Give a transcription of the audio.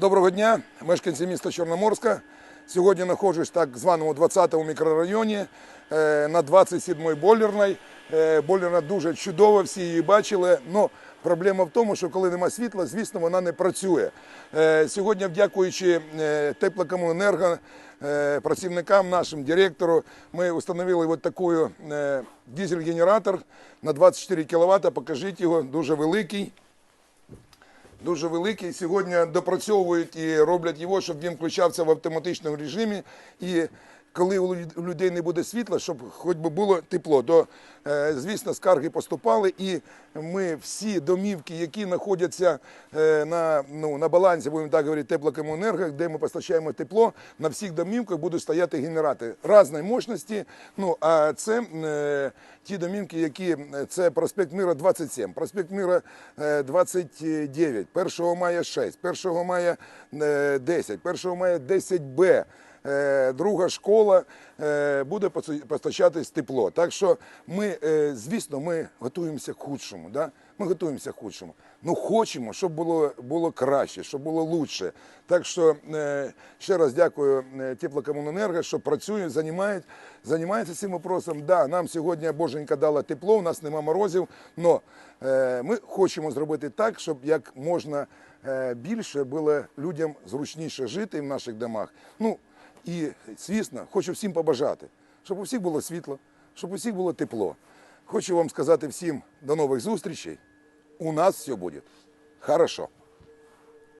Доброго дня, мешканці міста Чорноморська. Сьогодні знаходжусь в так званому 20-му мікрорайоні е, на 27-й бойлерній. Е, Бойлерна дуже чудова, всі її бачили. Но проблема в тому, що коли нема світла, звісно, вона не працює. Е, Сьогодні, дякуючи теплокомуненерго, працівникам нашим, директору, ми встановили от такий дизель-генератор на 24 кВт. Покажіть його, дуже великий дуже великий. Сьогодні допрацьовують і роблять його, щоб він включався в автоматичному режимі. І коли у людей не буде світла, щоб хоч би було тепло, то е, звісно скарги поступали, і ми всі домівки, які знаходяться е, на, ну, на балансі, будемо так говорити, теплокомуненерго, де ми постачаємо тепло, на всіх домівках будуть стояти генератори різної мощності. Ну а це е, ті домівки, які це проспект Мира 27, проспект Мира е, 29, 1 мая 6, 1 мая е, 10, 1 мая 10Б. Е, Друга школа е, буде постачатись тепло. Так що ми, е, звісно, ми готуємося к худшому. Да? Ми готуємося к худшому. Ну хочемо, щоб було, було краще, щоб було лучше. Так що ще раз дякую теплокомуненерго, що працюють, займають, займаються цим вопросом. Да, нам сьогодні боженька дала тепло, у нас нема морозів, але ми хочемо зробити так, щоб як можна більше було людям зручніше жити в наших домах. Ну і, звісно, хочу всім побажати, щоб у всіх було світло, щоб у всіх було тепло. Хочу вам сказати всім до нових зустрічей. У нас все буде хорошо.